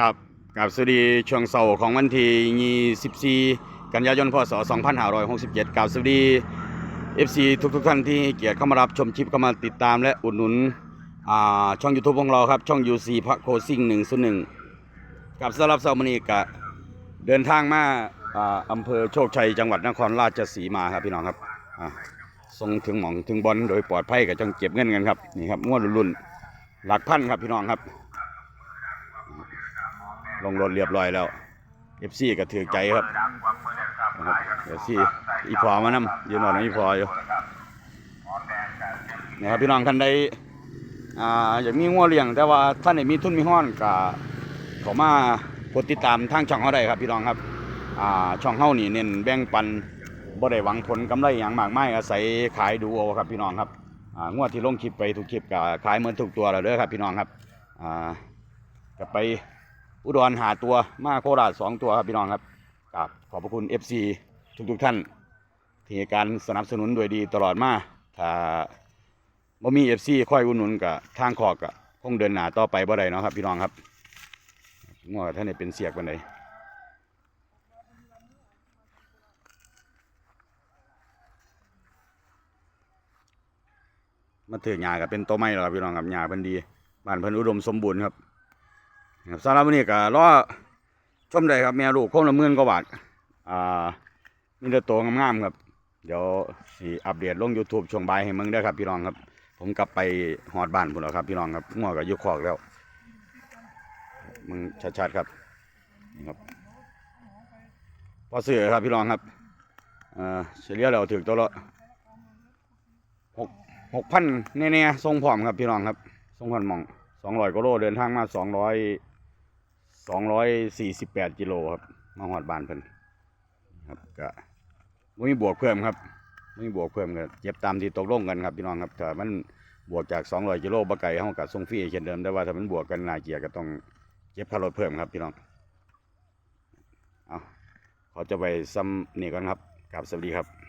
ครับกับสวัสดีช่วงเสาร์ของวันที่24กันยายนพศ 2567กับสวัสดี FC ทุกทุกๆท่านที่เกียรติเข้ามารับชมคลิปเข้ามาติดตามและอุดหนุนช่อง YouTube ของเราครับ ช่อง UC พระโคซิ่ง101กับสำหรับเสาร์มื้อนี้ก็เดินทางมาอาอำเภอโชคชัยจังหวัดนครราชสีมาครับพี่น้องครับส่งถึงหมองถึงบอลโดยปลอดภัยกับจังเก็บเงินกันครับนี่ครับงวดรุ่นหลักพันครับพี่น้องครับ ลงรถเรียบร้อยแล้ว FC ก็ถือใจครับเดี๋ยวซีอีพอมานำยืนรอนอีพออยู่นะครับพี่น้องท่านใดอ่าอยากมีงัวเลี้ยง แต่ว่าท่านไหนมีทุนมีห้อนก็ขอมากดติดตามทางช่องเขาได้ครับพี่น้องครับอ่าช่องเฮานี่เน้นแบ่งปันบ่ได้หวังผลกำไรอย่างมากมายอาศัยขายดูเอาครับพี่น้องครับอ่างวดที่ลงคลิปไปทุกคลิปก็ขายเหมือนทุกตัวแล้วเด้อครับพี่น้องครับอ่าก็ไป อุดรหาตัวมาโคราชสองตัวครับพี่น้องครับกับขอบพระคุณ FC ทุกทุกๆท่าน ที่ให้การสนับสนุนโดยดีตลอดมาถ้าบ่มี FC คอยอุดหนุนกับทางขอกก็คงเดินหน้าต่อไปบ่ได้เนาะครับ พี่น้องครับงัวท่านนี่เป็นเสียกบันไดมาถือหญ้าก็เป็นโตวไม้แล้วครับพี่น้องครับหญ้าเพิ่นดีบ้านเพิ่นอุดมสมบูรณ์ครับ สำหรับวันนี้ก็รอชมได้ครับแม่ลูกคงละหมื่นกว่าบาทอ่ามีแต่ตัวงามๆครับเดี๋ยวสิอัปเดตลง YouTube ช่วงบ่ายให้มึงได้ครับพี่น้องครับ ผมกลับไปหอดบ้านพุ่นแล้วครับพี่น้องครับงัวก็อยุคอกแล้ว มึงชัดๆครับนี่ครับพอซื้อครับพี่น้องครับเอ่อเฉลี่ยแล้วถึงตัวละหกหกพันแน่ๆทรงพร้อมครับพี่น้องครับทรงพันหมองสองร้อยกิโลเดินทางมาสองร้อย สองร้อยสี่สิบแปดกิโลครับ มาหอดบานเพิ่นครับก็ไม่มีบวกเพิ่มครับไม่มีบวกเพิ่มก็เจ็บตามที่ตกลงกันครับพี่น้องครับถ้ามันบวกจากสองร้อยกิโลบะไก่ห้องกับทรงฟรีเช่นเดิม แต่ว่าถ้ามันบวกกันนาเกียร์ก็ต้องเก็บค่ารถเพิ่มครับพี่น้องเอาขอจะไปซ้ำนี่ก่อนครับกราบสวัสดีครับ